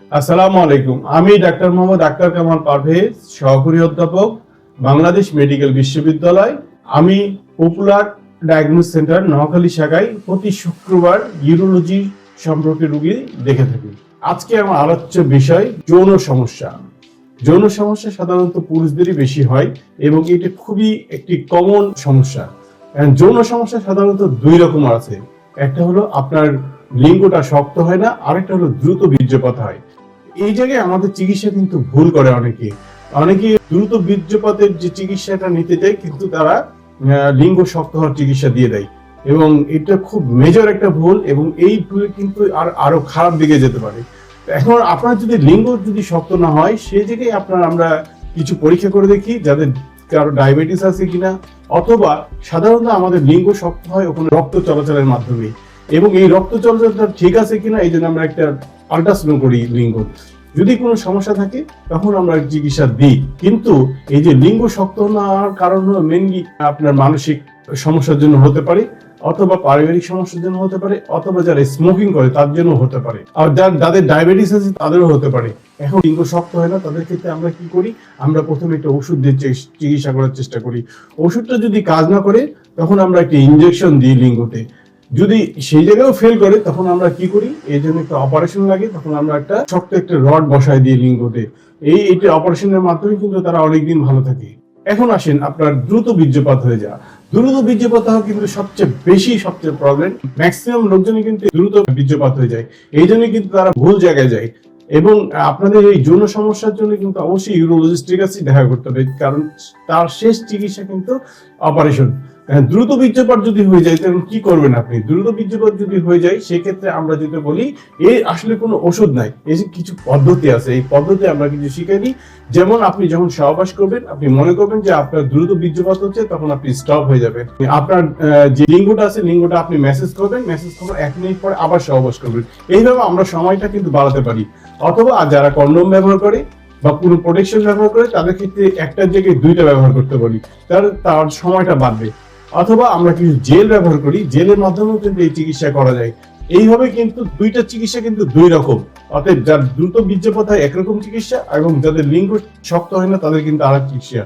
আসসালামু আলাইকুম। আমি ডাক্তার মোহাম্মদ আক্তার কামাল পারভেজ, সহকারী অধ্যাপক, বাংলাদেশ মেডিকেল বিশ্ববিদ্যালয়। আমি পপুলার ডায়াগনোস সেন্টার নোয়াখালী শাখায় প্রতি শুক্রবার ইউরোলজি সম্পর্কে রুগী দেখে থাকি। আজকে আমার আলোচ্য বিষয় যৌন সমস্যা। যৌন সমস্যা সাধারণত পুরুষদেরই বেশি হয় এবং এটি খুবই একটি কমন সমস্যা। যৌন সমস্যা সাধারণত দুই রকম আছে। একটা হলো আপনার লিঙ্গটা শক্ত হয় না, আরেকটা হলো দ্রুত বীর্যপাত হয়। এই জায়গায় আমাদের চিকিৎসা কিন্তু ভুল করে অনেকে। অনেকে দ্রুত বীর্যপাতের যে চিকিৎসাটা নিতে চায় কিন্তু তারা লিঙ্গ শক্ত হওয়ার চিকিৎসা দিয়ে দেয়। এবং এটা খুব মেজর একটা ভুল এবং এই ভুল কিন্তু আর আরও খারাপ দিকে যেতে পারে। এখন আপনার যদি লিঙ্গ যদি শক্ত না হয় সেই জায়গায় আপনার আমরা কিছু পরীক্ষা করে দেখি, যাদের কারও ডায়াবেটিস আছে কিনা, অথবা সাধারণত আমাদের লিঙ্গ শক্ত হয় ওখানে রক্ত চলাচলের মাধ্যমে এবং এই রক্ত চলাচলটা ঠিক আছে কিনা, এই জন্য আমরা একটা আল্ট্রাসাউন্ড করি লিঙ্গ। যদি কোনো সমস্যা থাকে, তখন আমরা চিকিৎসা দিই। কিন্তু এই যে লিঙ্গ শক্ত হওয়ার কারণ হলো মেনলি আপনার মানসিক সমস্যার জন্য হতে পারে, অথবা পারিবারিক সমস্যার জন্য হতে পারে, অথবা যারা স্মোকিং করে তার জন্য হতে পারে। আর যার যাদের ডায়াবেটিস আছে তাদেরও হতে পারে। এখন লিঙ্গ শক্ত হয় না, তাদের ক্ষেত্রে আমরা কি করি, আমরা প্রথমে একটা ওষুধ দিয়ে চিকিৎসা করার চেষ্টা করি। ওষুধটা যদি কাজ না করে, তখন আমরা একটা ইনজেকশন দিই লিঙ্গতে। যদি সেই জায়গায়ও ফেল করে, তখন আমরা কি করি? এই জন্য একটা অপারেশন লাগে, তখন আমরা একটা শক্ত একটা রড বসায় দিই লিঙ্গতে। এই এটা অপারেশনের মাধ্যমে কিন্তু তারা অনেকদিন ভালো থাকে। এখন আসেন আপনার দ্রুত বীর্যপাত হয়ে যাওয়া। দ্রুত বীর্যপাত হওয়া কিন্তু সবচেয়ে বেশি, সবচেয়ে প্রবলেম ম্যাক্সিমাম লোকজনই কিন্তু দ্রুত বীর্যপাত হয়ে যায়। এই জন্য কিন্তু তারা ভুল জায়গায় যায়। এবং আপনাদের এই যৌন সমস্যার জন্য কিন্তু অবশ্যই ইউরোলজিস্টের কাছে দেখা করতে হবে। কারণ তার শেষ চিকিৎসা কিন্তু অপারেশন দ্রুত বীর্যপাত যদি হয়ে যায় তখন কি করবেন আপনি? দ্রুত বীর্যপাত যদি হয়ে যায়, সেক্ষেত্রে আমরা যেটা বলি এই আসলে কোনো ওষুধ নাই। এই যে কিছু পদ্ধতি আছে, এই পদ্ধতি আমরা কিছু শিখে দিই যেমন আপনি যখন সহবাস করবেন, আপনি মনে করবেন যে আপনার দ্রুত বীর্যপাত হচ্ছে, তখন আপনি স্টপ হয়ে যাবেন। আপনার যে লিঙ্গটা আছে, লিঙ্গটা আপনি মেসেজ করবেন মেসেজ করার এক মিনিট পরে আবার সহবাস করবেন। এইভাবে আমরা সময়টা কিন্তু বাড়াতে পারি। অথবা যারা কন্ডোম ব্যবহার করে বা কোনো প্রোটেকশন ব্যবহার করে, তাদের ক্ষেত্রে একটার জায়গায় দুইটা ব্যবহার করতে পারি। তার তার সময়টা বাড়বে। অথবা আমরা কিন্তু জেল ব্যবহার করি, জেলের মাধ্যমেও কিন্তু এই চিকিৎসা করা যায়। এইভাবে কিন্তু দুইটা চিকিৎসা কিন্তু দুই রকম। অতএব যার দ্রুত বীর্যপাত হয় একরকম চিকিৎসা এবং যাদের লিঙ্গ শক্ত হয় না তাদের কিন্তু আর চিকিৎসা।